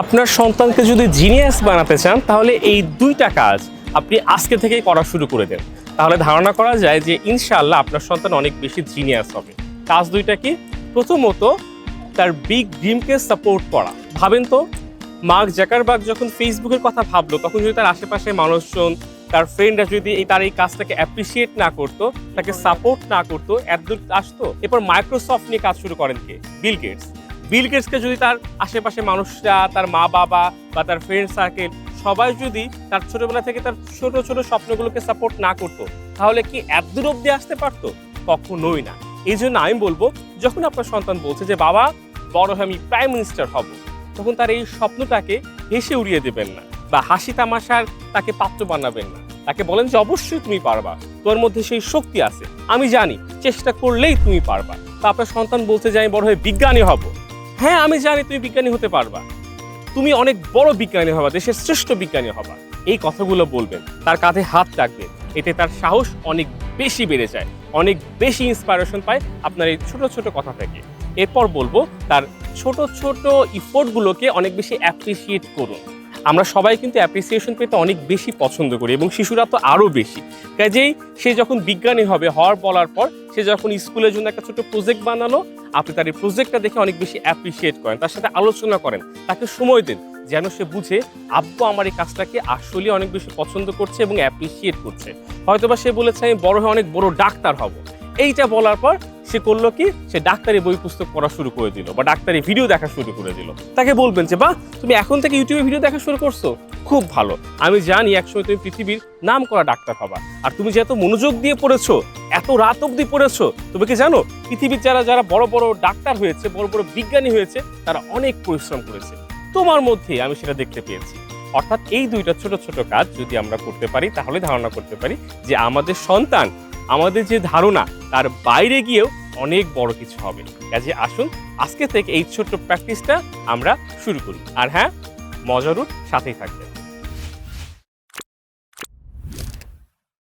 আপনার সন্তানকে যদি জিনিয়াস বানাতে চান, তাহলে এই দুইটা কাজ আপনি আজকে থেকেই করা শুরু করে দেন। তাহলে ধারণা করা যায় যে ইনশাআল্লাহ আপনার সন্তান অনেক বেশি জিনিয়াস হবে। কাজ দুইটা কি? প্রথমত তার বিগ ড্রিমকে সাপোর্ট করা। ভাবেন তো, মার্ক জাকারবার্গ যখন ফেসবুকের কথা ভাবলো, তখন যদি তার আশেপাশে মানুষজন, তার ফ্রেন্ডরা যদি এই তার এই কাজটাকে অ্যাপ্রিসিয়েট না করতো, তাকে সাপোর্ট না করতো এতদূর আসতো। এরপর মাইক্রোসফট নিয়ে কাজ শুরু করেন কে? বিল গেটস বিল গেটসকে যদি তার আশেপাশে মানুষরা, তার মা বাবা বা তার ফ্রেন্ড সার্কেল সবাই যদি তার ছোটবেলা থেকে তার ছোট ছোট স্বপ্নগুলোকে সাপোর্ট না করতো, তাহলে কি এতদূর অব্দি আসতে পারতো? কখনোই না। এই জন্য আমি বলব, যখন আপনার সন্তান বলছে যে, বাবা, বড় হয়ে আমি প্রাইম মিনিস্টার হব, তখন তার এই স্বপ্নটাকে হেসে উড়িয়ে দেবেন না বা হাসি তামাশার তাকে পাত্র বানাবেন না। তাকে বলেন যে, অবশ্যই তুমি পারবা। তোর মধ্যে সেই শক্তি আছে। আমি জানি, চেষ্টা করলেই তুমি পারবা। তা আপনার সন্তান বলছে যে, আমি বড় হয়ে বিজ্ঞানী হব। হ্যাঁ আমি জানি তুমি বিজ্ঞানী হতে পারবা। তুমি অনেক বড় বিজ্ঞানী হবা, দেশের শ্রেষ্ঠ বিজ্ঞানী হবা। এই কথাগুলো বলবেন, তার কাঁধে হাত রাখবেন। এতে তার সাহস অনেক বেশি বেড়ে যায়, অনেক বেশি ইন্সপায়ারেশন পায় আপনার এই ছোট ছোট কথা থেকে। এরপর বলব, তার ছোট ছোট ইফোর্টগুলোকে অনেক বেশি অ্যাপ্রিসিয়েট করুন। আমরা সবাই কিন্তু অ্যাপ্রিসিয়েশন পেতে অনেক বেশি পছন্দ করি এবং শিশুরা তো আরও বেশি। কাজেই সে যখন বিজ্ঞানী হবে হওয়ার বলার পর, সে যখন স্কুলের জন্য একটা ছোট প্রজেক্ট বানালো আপনি তার এই প্রজেক্টটা দেখে অনেক বেশি অ্যাপ্রিসিয়েট করেন, তার সাথে আলোচনা করেন, তাকে সময় দেন, যেন সে বুঝে আব্বু আমার এই কাজটাকে আসলে অনেক বেশি পছন্দ করছে এবং অ্যাপ্রিসিয়েট করছে। হয়তোবা সে বলেছে, আমি বড় হয়ে অনেক বড় ডাক্তার হব। এইটা বলার পর সে করল কি, সে ডাক্তারি বই পুস্তক পড়া শুরু করে দিল বা ডাক্তারি ভিডিও দেখা শুরু করে দিল। তাকে বলবেন যে বা তুমি এখন থেকে ইউটিউবে ভিডিও দেখা শুরু করছ? খুব ভালো। আমি জানি একসময় তুমি পৃথিবীর নাম করা ডাক্তার হবা। আর তুমি যে এত মনোযোগ দিয়ে পড়েছো, এত রাত অবধি পড়েছো, তুমি কি জানো? পৃথিবীর যারা যারা বড় বড় ডাক্তার হয়েছে, বড় বড় বিজ্ঞানী হয়েছে, তারা অনেক পরিশ্রম করেছে। তোমার মধ্যে আমি সেটা দেখতে পেয়েছি। অর্থাৎ এই দুইটা ছোট ছোট কাজ যদি আমরা করতে পারি, তাহলে ধারণা করতে পারি যে আমাদের সন্তান, আমাদের যে ধারণা, তার বাইরে গিয়েও অনেক বড় কিছু হবে। কাজে আসুন, আজকে থেকে এই ছোট্ট প্র্যাকটিসটা আমরা শুরু করি। আর হ্যাঁ মজারুর সাথেই থাকবেন।